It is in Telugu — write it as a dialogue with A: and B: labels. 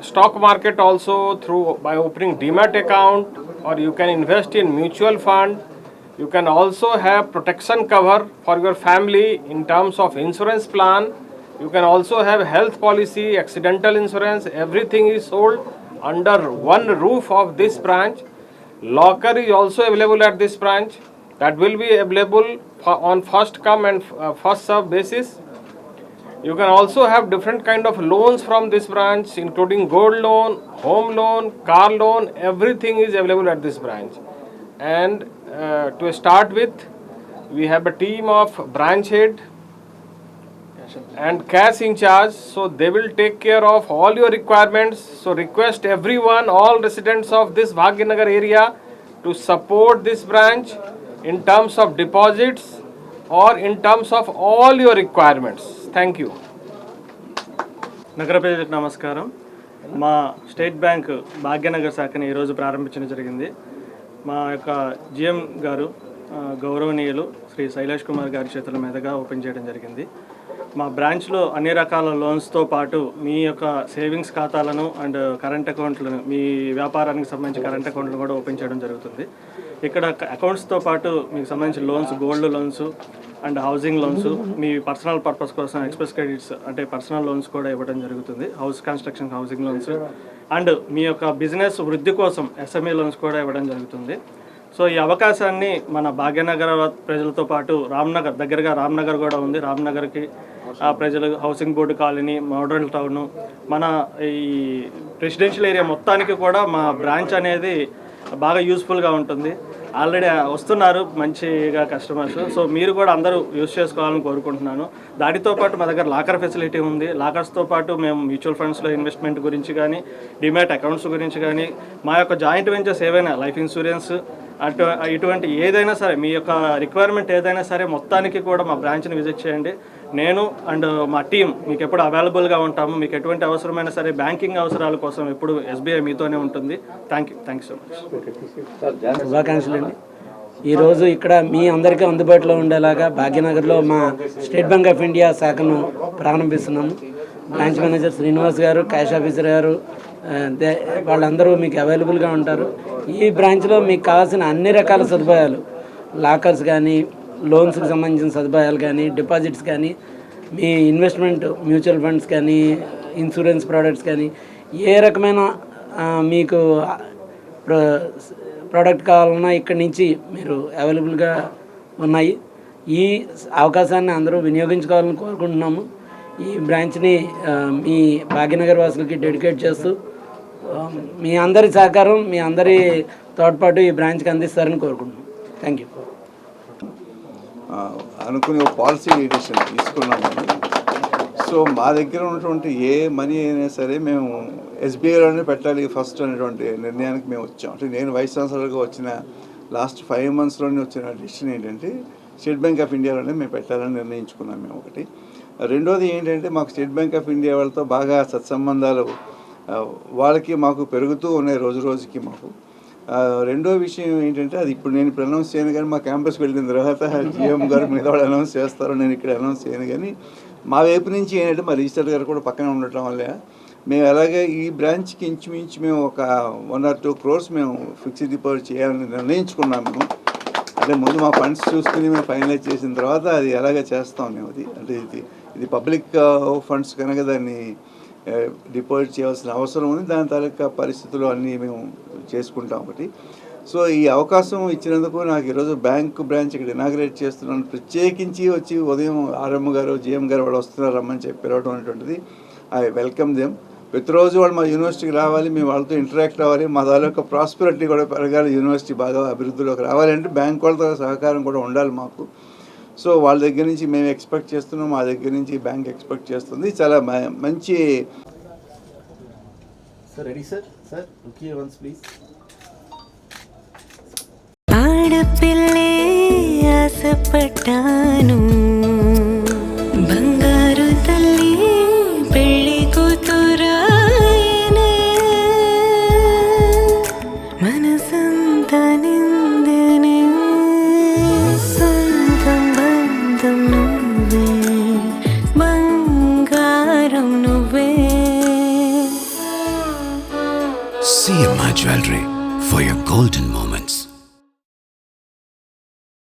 A: stock market also through by opening demat account or you can invest in mutual fund. You can also have protection cover for your family in terms of insurance plan. You can also have health policy accidental insurance everything is sold under one roof of this branch. Locker is also available at this branch. That will be available on first come and uh, first serve basis you can also have different kind of loans from this branch, including gold loan, home loan, car loan. Everything is available at this branch. And uh, to start with, we have a team of branch head and cash in charge. So they will take care of all your requirements. So request everyone, all residents of this Bhagyanagar area, to support this branch in terms of deposits or in terms of all your requirements. Thank you.
B: నగర ప్రజలకు నమస్కారం మా స్టేట్ బ్యాంక్ భాగ్యనగర్ శాఖని ఈరోజు ప్రారంభించడం జరిగింది మా యొక్క జిఎం గారు గౌరవనీయులు శ్రీ శైలేష్ కుమార్ గారి చేతుల మీదుగా ఓపెన్ చేయడం జరిగింది మా బ్రాంచ్లో అన్ని రకాల లోన్స్తో పాటు మీ యొక్క సేవింగ్స్ ఖాతాలను అండ్ కరెంట్ అకౌంట్లను మీ వ్యాపారానికి సంబంధించి కరెంట్ అకౌంట్లను కూడా ఓపెన్ చేయడం జరుగుతుంది. ఇక్కడ అకౌంట్స్తో పాటు మీకు సంబంధించిన loans gold loans and housing loans me personal purpose కోసం ఎక్స్ప్రెస్ క్రెడిట్స్ అంటే పర్సనల్ లోన్స్ కూడా ఇవ్వడం జరుగుతుంది. House construction housing loans and మీ యొక్క బిజినెస్ వృద్ధి కోసం ఎస్ఎంఈ లోన్స్ కూడా ఇవ్వడం జరుగుతుంది. సో ఈ అవకాశాన్ని మన భాగ్యనగర్ ప్రజలతో పాటు రామ్నగర్ దగ్గరగా రామ్నగర్ కూడా ఉంది. రామ్నగర్కి ప్రజలు housing board colony model town మన ఈ రెసిడెన్షియల్ ఏరియా మొత్తానికి కూడా మా బ్రాంచ్ అనేది బాగా యూస్ఫుల్గా ఉంటుంది. ఆల్రెడీ వస్తున్నారు మంచిగా కస్టమర్స్. సో మీరు కూడా అందరూ యూస్ చేసుకోవాలని కోరుకుంటున్నాను. దానితో పాటు మా దగ్గర లాకర్ ఫెసిలిటీ ఉంది. లాకర్స్తో పాటు మేము మ్యూచువల్ ఫండ్స్లో ఇన్వెస్ట్మెంట్ గురించి కానీ డిమాట్ అకౌంట్స్ గురించి కానీ మా యొక్క జాయింట్ వెంచర్స్ ఏవైనా లైఫ్ ఇన్సూరెన్స్ అటు ఇటువంటి ఏదైనా సరే మీ యొక్క రిక్వైర్మెంట్ ఏదైనా సరే మొత్తానికి కూడా మా బ్రాంచ్ని విజిట్ చేయండి. నేను అండ్ మా టీం మీకు ఎప్పుడు అవైలబుల్గా ఉంటాము మీకు ఎటువంటి అవసరమైనా సరే బ్యాంకింగ్ అవసరాల కోసం ఎప్పుడు ఎస్బీఐ మీతోనే ఉంటుంది. Thank you thank you so much
C: శుభాకాంక్షలు అండి ఈరోజు ఇక్కడ మీ అందరికీ అందుబాటులో ఉండేలాగా భాగ్యనగర్లో మా స్టేట్ బ్యాంక్ ఆఫ్ ఇండియా శాఖను ప్రారంభిస్తున్నాము. బ్రాంచ్ మేనేజర్ శ్రీనివాస్ గారు క్యాష్ ఆఫీసర్ గారు దే- వాళ్ళందరూ మీకు అవైలబుల్గా ఉంటారు. ఈ బ్రాంచ్లో మీకు కావాల్సిన అన్ని రకాల సదుపాయాలు లాకర్స్ కానీ లోన్స్కి సంబంధించిన సదుపాయాలు కానీ డిపాజిట్స్ కానీ మీ ఇన్వెస్ట్మెంట్ మ్యూచువల్ ఫండ్స్ కానీ ఇన్సూరెన్స్ ప్రోడక్ట్స్ కానీ ఏ రకమైన మీకు ప్రో ప్రోడక్ట్ కావాలన్నా ఇక్కడి నుంచి మీరు అవైలబుల్గా ఉన్నాయి. ఈ అవకాశాన్ని అందరూ వినియోగించుకోవాలని కోరుకుంటున్నాము. ఈ బ్రాంచ్ని మీ భాగ్యనగర్ వాసులకి డెడికేట్ చేస్తూ మీ అందరి సహకారం మీ అందరి తోడ్పాటు ఈ బ్రాంచ్కి అందిస్తారని కోరుకుంటున్నాం. థ్యాంక్ యూ
D: అనుకుని ఒక పాలసీ డిసిషన్ తీసుకున్నాము సో మా దగ్గర ఉన్నటువంటి ఏ మనీ అయినా సరే మేము ఎస్బీఐలోనే పెట్టాలి ఫస్ట్ అనేటువంటి నిర్ణయానికి మేము వచ్చాం. అంటే నేను వైస్ ఛాన్సలర్గా వచ్చిన లాస్ట్ ఫైవ్ మంత్స్లోనే వచ్చిన డిసిషన్ ఏంటంటే స్టేట్ బ్యాంక్ ఆఫ్ ఇండియాలోనే మేము పెట్టాలని నిర్ణయించుకున్నాం మేము ఒకటి. రెండోది ఏంటంటే మాకు స్టేట్ బ్యాంక్ ఆఫ్ ఇండియా వాళ్ళతో బాగా సత్సంబంధాలు వాళ్ళకి మాకు పెరుగుతూ ఉన్నాయి రోజు రోజుకి మాకు. రెండో విషయం ఏంటంటే అది ఇప్పుడు నేను ఇప్పుడు అనౌన్స్ చేయను కానీ మా క్యాంపస్కి వెళ్ళిన తర్వాత జిఎం గారు మీద వాళ్ళు అనౌన్స్ చేస్తారు నేను ఇక్కడ అనౌన్స్ చేయను కానీ మా వైపు నుంచి ఏంటంటే మా రిజిస్టర్ గారు కూడా పక్కన ఉండటం వల్ల మేము అలాగే ఈ బ్రాంచ్కి ఇంచుమించు మేము ఒక వన్ ఆర్ టూ క్రోర్స్ మేము ఫిక్స్డ్ డిపాజిట్ చేయాలని నిర్ణయించుకున్నాము. మేము అంటే ముందు మా ఫండ్స్ చూసుకుని మేము ఫైనలైజ్ చేసిన తర్వాత అది ఎలాగ చేస్తాం మేము అది. అంటే ఇది ఇది పబ్లిక్ ఫండ్స్ కనుక దాన్ని డిపాజిట్ చేయాల్సిన అవసరం ఉంది. దాని తాలూకా పరిస్థితులు అన్నీ మేము చేసుకుంటాం ఒకటి. సో ఈ అవకాశం ఇచ్చినందుకు నాకు ఈరోజు బ్యాంకు బ్రాంచ్ ఇక్కడ ఇనాగ్రేట్ చేస్తున్నాను. ప్రత్యేకించి వచ్చి ఉదయం ఆర్ఎం గారు జిఎం గారు వాళ్ళు వస్తున్నారు రమ్మని చెప్పి పిలవడం అనేటువంటిది. ఐ వెల్కమ్ దెమ్ ప్రతిరోజు వాళ్ళు మా యూనివర్సిటీకి రావాలి మేము వాళ్ళతో ఇంటరాక్ట్ అవ్వాలి. మా యొక్క ప్రాస్పెరిటీ కూడా పెరగాలి యూనివర్సిటీ బాగా అభివృద్ధిలోకి రావాలి అంటే బ్యాంక్ వాళ్ళతో సహకారం కూడా ఉండాలి మాకు. సో వాళ్ళ దగ్గర నుంచి మేము ఎక్స్పెక్ట్ చేస్తున్నాం మా దగ్గర నుంచి బ్యాంక్ ఎక్స్పెక్ట్ చేస్తుంది. చాలా మ- మంచి
E: sir ready sir sir okay once please
F: ఆడపిల్లే ఆశపడ్డాను
G: for your golden moment.